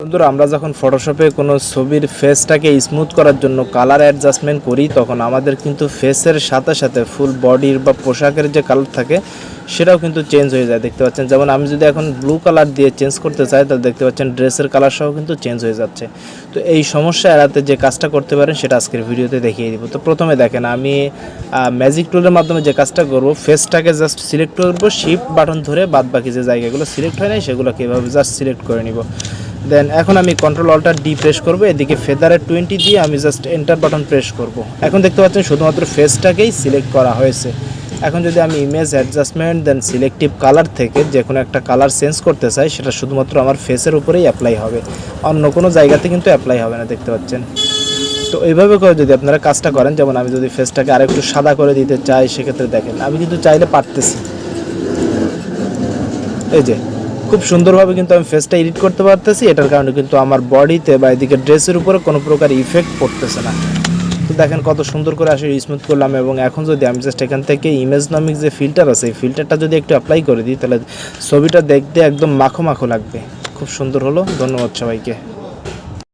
বন্ধুরা, আমরা যখন ফটোশপে কোনো ছবির ফেসটাকে স্মুথ করার জন্য কালার অ্যাডজাস্টমেন্ট করি, তখন আমাদের কিন্তু ফেসের সাথে সাথে ফুল বডির বা পোশাকের যে কালার থাকে, সেটাও কিন্তু চেঞ্জ হয়ে যায়। দেখতে পাচ্ছেন, যেমন আমি যদি এখন ব্লু কালার দিয়ে চেঞ্জ করতে চাই, তাহলে দেখতে পাচ্ছেন ড্রেসের কালার সহ কিন্তু চেঞ্জ হয়ে যাচ্ছে। তো এই সমস্যা এড়াতে যে কাজটা করতে পারেন, সেটা আজকের ভিডিওতে দেখিয়ে দিব। তো প্রথমে দেখেন, আমি ম্যাজিক টুলের মাধ্যমে যে কাজটা করব ফেসটাকে জাস্ট সিলেক্ট করব শিফট বাটন ধরে বাদ বাকি যে জায়গাগুলো সিলেক্ট হয় নাই, সেগুলোকে এভাবে জাস্ট সিলেক্ট করে নিব। দেন এখন আমি কন্ট্রোল অল্টার ডি প্রেস করব, এদিকে ফেদারের টোয়েন্টি দিয়ে আমি জাস্ট এন্টার বাটন প্রেস করব। এখন দেখতে পাচ্ছেন শুধুমাত্র ফেসটাকেই সিলেক্ট করা হয়েছে। এখন যদি আমি image adjustment then selective colour থেকে যে কোনো একটা কালার চেঞ্জ করতে চাই, সেটা শুধুমাত্র আমার ফেসের উপরেই অ্যাপ্লাই হবে। অন্য কোনো জায়গাতে কিন্তু অ্যাপ্লাই হবে না, দেখতে পাচ্ছেন। তো এইভাবে করে যদি আপনারা কাজটা করেন, যেমন আমি যদি ফেসটাকে আরেকটু সাদা করে দিতে চাই, সেক্ষেত্রে দেখেন, আমি কিন্তু চাইলে পারতেছি। এই যে খুব সুন্দরভাবে কিন্তু আমি ফেসটা এডিট করতে পারতেছি। এটার কারণে কিন্তু আমার বডিতে বা এদিকে ড্রেসের উপরে কোনো প্রকার ইফেক্ট পড়তেছে না। তো দেখেন কত সুন্দর করে আসলে স্মুথ করলাম এবং এখন যদি আমি জাস্ট এখান থেকে ইমেজ নামিক যে ফিল্টার আছে, এই ফিল্টারটা যদি একটু অ্যাপ্লাই করে দিই, তাহলে ছবিটা দেখতে একদম মাখো মাখো লাগবে। খুব সুন্দর হলো। ধন্যবাদ সবাইকে।